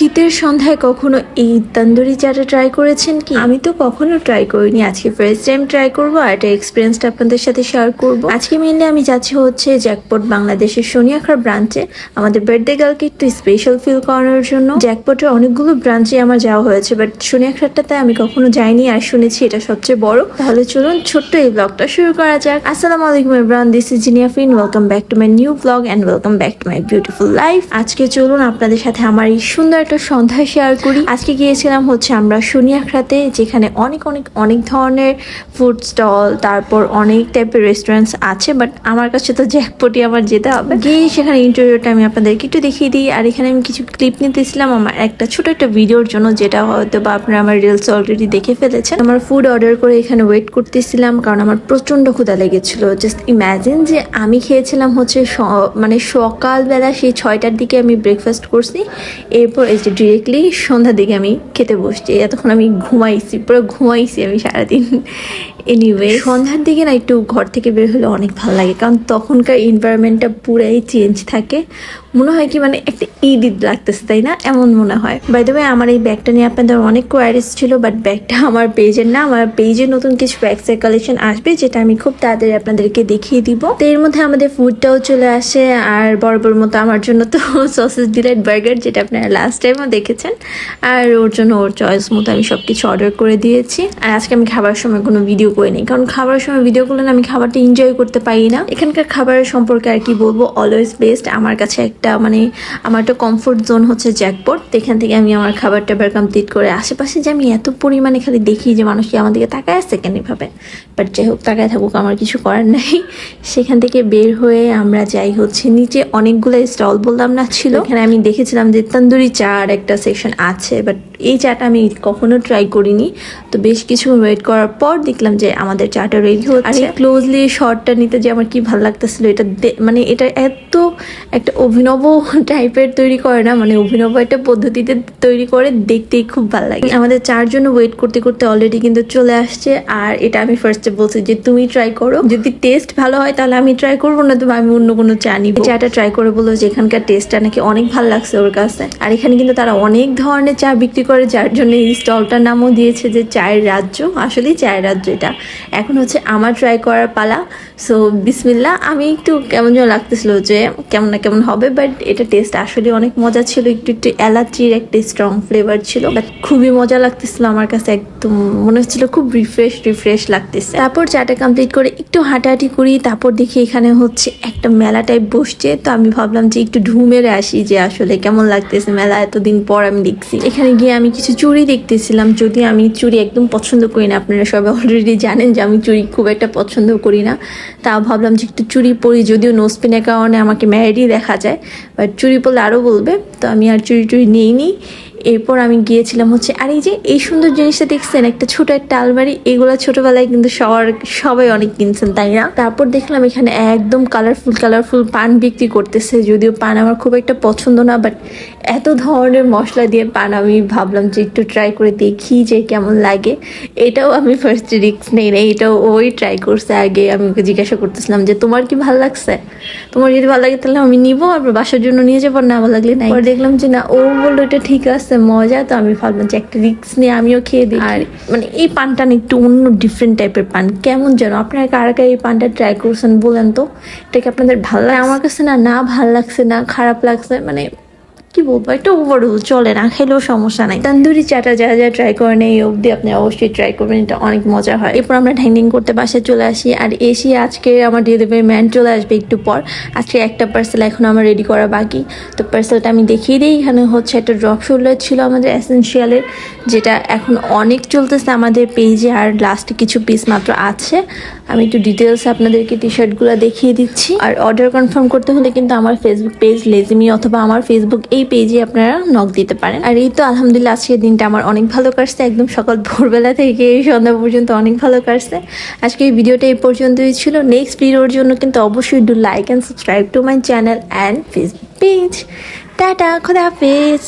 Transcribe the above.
শীতের সন্ধ্যায় কখনো এই তন্দুরি চাটা ট্রাই করেছেন কি? আমি তো কখনো ট্রাই করিনি। আজকে ফার্স্ট টাইম ট্রাই করব আর এটা এক্সপিরিয়েন্সটা আপনাদের সাথে শেয়ার করব। আজকে মেনলি আমি যাচ্ছি হচ্ছে জ্যাকপট বাংলাদেশের সোনিয়াখার ব্রাঞ্চে আমাদের বার্থডে গার্লকে একটু স্পেশাল ফিল করানোর জন্য। জ্যাকপটের অনেকগুলো ব্রাঞ্চে আমার যাওয়া হয়েছে বাট সোনিয়াখারটাতে আমি কখনো যাইনি আর শুনেছি এটা সবচেয়ে বড়। তাহলে চলুন ছোট্ট এই ব্লগটা শুরু করা যাক। আসসালামু আলাইকুম everyone this is জিনিয়াফিন welcome back to my new blog and welcome back to my beautiful life আজকে চলুন আপনাদের সাথে আমার এই সুন্দর একটা সন্ধ্যা শেয়ার করি। আজকে গিয়েছিলাম হচ্ছে আমরা সোনিয়াখড়াতে যেখানে অনেক অনেক অনেক ধরনের ফুড স্টল তারপর অনেক টাইপের রেস্টুরেন্টস আছে বাট আমার কাছে তো জ্যাকপটি আমার যেতে হবে। গিয়ে সেখানে ইন্টারভিউটা আমি আপনাদেরকে একটু দেখিয়ে দিই, আর এখানে আমি কিছু ক্লিপ নিতেছিলাম আমার একটা ছোট একটা ভিডিওর জন্য, যেটা হয়তো বা আপনারা আমার রিলস অলরেডি দেখে ফেলেছেন। আমার ফুড অর্ডার করে এখানে ওয়েট করতেছিলাম, কারণ আমার প্রচণ্ড ক্ষুধা লেগেছিল। জাস্ট ইম্যাজিন যে আমি খেয়েছিলাম হচ্ছে মানে সকালবেলা সেই ছয়টার দিকে আমি ব্রেকফাস্ট করছি, এরপর যে ডিরেক্টলি সন্ধ্যার দিকে আমি খেতে বসছি। এতক্ষণ আমি ঘুমাইছি, পুরো ঘুমাইছি আমি সারাদিন। এনিওয়ে সন্ধ্যার দিকে না একটু ঘর থেকে বের হলে অনেক ভালো লাগে, কারণ তখনকার এনভায়রনমেন্টটা পুরাই চেঞ্জ থাকে। মনে হয় কি মানে একটা ঈদ ঈদ লাগতেছে, তাই না? এমন মনে হয়। বাই দ্য আমার এই ব্যাগটা নিয়ে আপনাদের অনেক কোয়ারিজ ছিল বাট ব্যাগটা আমার পেজের না, আমার পেজে নতুন কিছু ব্যাগসের কালেকশন আসবে, যেটা আমি খুব তাড়াতাড়ি আপনাদেরকে দেখিয়ে দিব। তো এর মধ্যে আমাদের ফুডটাও চলে আসে, আর বরাবর মতো আমার জন্য তো সসেস ডিলাইট বার্গার যেটা আপনারা লাস্ট টাইমও দেখেছেন। আর ওর জন্য ওর চয়েস মতো আমি সব কিছু অর্ডার করে দিয়েছি। আর আজকে আমি খাবার সময় কোনো ভিডিও করিনি, কারণ খাবারের সময় ভিডিও করলে আমি খাবারটা এনজয় করতে পারি না। এখানকার খাবারের সম্পর্কে আর কি বলব অলওয়েজ বেস্ট আমার কাছে একটা মানে আমার একটা কমফোর্ট জোন হচ্ছে জ্যাকপট এখান থেকে আমি আমার খাবার টাবার কমপ্লিট করে, আশেপাশে যে আমি এত পরিমাণে খালি দেখি যে মানুষ কি আমার দিকে তাকায় আসছে কেন এভাবে। বাট যাই হোক তাকায় থাকুক আমার কিছু করার নাই। সেখান থেকে বের হয়ে আমরা যাই হচ্ছে নিচে। অনেকগুলো স্টল বললাম না ছিল। এখানে আমি দেখেছিলাম যে তন্দুরি চার একটা সেকশন আছে বাট এই চাটা আমি কখনো ট্রাই করিনি। তো বেশ কিছু ওয়েট করার পর দেখলাম যে আমাদের চাটা রেডি হচ্ছে। আর ক্লোজলি শর্টটা নিতে যে আমার কি ভালো লাগতেছিল, এটা মানে এটা এত একটা অভিনব টাইপের তৈরি করে না মানে অভিনব একটা পদ্ধতিতে তৈরি করে দেখতেই খুব ভালো লাগে। আমাদের চারজন ওয়েট করতে করতে অলরেডি কিন্তু চলে আসছে, আর এটা আমি ফার্স্টে বলছি যে তুমি ট্রাই করো। যদি টেস্ট ভালো হয় তাহলে আমি ট্রাই করব, না তো আমি অন্য কোনো চা নিব। চাটা ট্রাই করে বলল যে এখানকার টেস্টটা নাকি অনেক ভালো লাগছে ওর কাছে। আর এখানে কিন্তু তারা অনেক ধরনের চা বিক্রি করে, যার জন্য এই স্টলটার নামও দিয়েছে যে চায়ের রাজ্য। আসলেই চায়ের রাজ্য এটা। এখন হচ্ছে আমার ট্রাই করার পালা। সো বিসমিল্লা আমি একটু কেমন যেন লাগতেছিল যে কেমন না কেমন হবে বাট এটা টেস্ট আসলে অনেক মজা ছিল। একটু একটু এলাচির একটা স্ট্রং ফ্লেভার ছিল বাট খুবই মজা লাগতেছিল আমার কাছে একদম। মনে হচ্ছিল খুব রিফ্রেশ রিফ্রেশ লাগতেছে। তারপর চাটা কমপ্লিট করে একটু হাঁটাহাঁটি করি। তারপর দেখি এখানে হচ্ছে একটা মেলা টাইপ বসছে। তো আমি ভাবলাম যে একটু ঢু মেরে আসি যে আসলে কেমন লাগতেছে মেলা। এতদিন পর আমি দেখছি। এখানে গিয়ে আমি কিছু চুড়ি দেখতেছিলাম, যদি আমি চুড়ি একদম পছন্দ করি না, আপনারা সবাই অলরেডি জানেন যে আমি চুড়ি খুব একটা পছন্দ করি না, তা ভাবলাম যে একটু চুড়ি পরি, যদিও নোসপিনের কারণে আমাকে ম্যারিডই দেখা যায় বাট চুড়ি পরলে আরও বলবে, তো আমি আর চুড়ি টুড়ি নিইনি। এরপর আমি গিয়েছিলাম হচ্ছে, আর এই যে এই সুন্দর জিনিসটা দেখছেন, একটা ছোট একটা আলমারি, এগুলো ছোটবেলায় কিন্তু সবার, সবাই অনেক কিনছেন, তাই না? তারপর দেখলাম এখানে একদম কালারফুল কালারফুল পান বিক্রি করতেছে, যদিও পান আমার খুব একটা পছন্দ না বাট এত ধরনের মশলা দিয়ে পান আমি ভাবলাম যে একটু ট্রাই করে দেখি যে কেমন লাগে। এটাও আমি ফার্স্ট রিক্স নেই না এটাও ওই ট্রাই করছে, আগে আমি ওকে জিজ্ঞাসা করতেছিলাম যে, তোমার কি ভালো লাগছে? তোমার যদি ভালো লাগে তাহলে আমি নিবো আর বাসার জন্য নিয়ে যাব না ভালো লাগলে না দেখলাম যে, না, ও বলল এটা ঠিক আছে মজা তো আমি ভাবলাম যে একটা রিক্স নিয়ে আমিও খেয়ে দিই আর মানে এই পানটা নিয়ে একটু অন্য ডিফারেন্ট টাইপের পান। কেমন যেন আপনারা কারা কারা এই পানটা ট্রাই করছেন বলেন তো? এটা কি আপনাদের ভালো লাগে আমার কাছে না না ভালো লাগছে না খারাপ লাগছে মানে কি বলব? একটা ওভারঅল চলে না, খেলেও সমস্যা নাই। তন্দুরি চাটা যারা যারা ট্রাই করেন, এই অবধি আপনি অবশ্যই ট্রাই করবেন, এটা অনেক মজা হয়। এরপর আমরা ঢ্যাংডিং করতে বাসায় চলে আসি, আর এসে আজকে আমার ডেলিভারি ম্যান চলে আসবে একটু পর। আজকে একটা পার্সেল এখন আমার রেডি করা বাকি। তো পার্সেলটা আমি দেখিয়ে দিই, এখানে হচ্ছে একটা ড্রপ শোল্ডার ছিল আমাদের এসেন্সিয়ালের যেটা এখন অনেক চলতেছে আমাদের পেজে আর লাস্টে কিছু পিস মাত্র আছে। আমি একটু ডিটেলস আপনাদেরকে টি শার্টগুলো দেখিয়ে দিচ্ছি। আর অর্ডার কনফার্ম করতে হলে কিন্তু আমার ফেসবুক পেজ লেজিমি অথবা আমার ফেসবুক এই পেজে আপনারা নখ দিতে পারেন। আর এই তো আলহামদুলিল্লাহ আজকের দিনটা আমার অনেক ভালো কাটছে। একদম সকাল ভোরবেলা থেকে সন্ধ্যা পর্যন্ত অনেক ভালো কাটছে। আজকে এই ভিডিওটা এই পর্যন্তই ছিল। নেক্সট ভিডিওর জন্য কিন্তু অবশ্যই do like and subscribe to my channel and Facebook page tata, খোদা হাফেজ।